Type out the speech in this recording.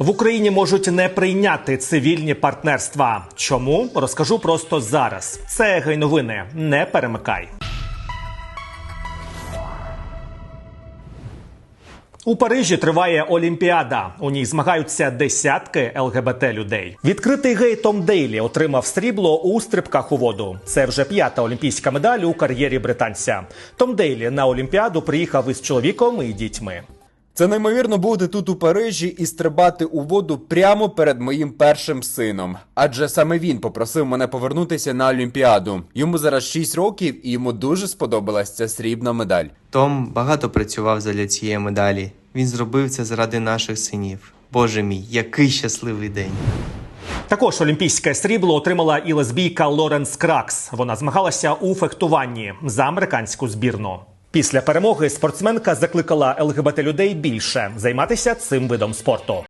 В Україні можуть не прийняти цивільні партнерства. Чому розкажу просто зараз. Це гейновини. Не перемикай. У Парижі триває Олімпіада. У ній змагаються десятки ЛГБТ людей. Відкритий гей Том Дейлі отримав срібло у стрибках у воду. Це вже п'ята олімпійська медаль у кар'єрі британця. Том Дейлі на Олімпіаду приїхав із чоловіком і дітьми. Це неймовірно бути тут у Парижі і стрибати у воду прямо перед моїм першим сином. Адже саме він попросив мене повернутися на Олімпіаду. Йому зараз 6 років, і йому дуже сподобалась ця срібна медаль. Том багато працював задля цієї медалі. Він зробив це заради наших синів. Боже мій, який щасливий день! Також олімпійське срібло отримала і лесбійка Лоренс Кракс. Вона змагалася у фехтуванні за американську збірну. Після перемоги спортсменка закликала ЛГБТ людей більше займатися цим видом спорту.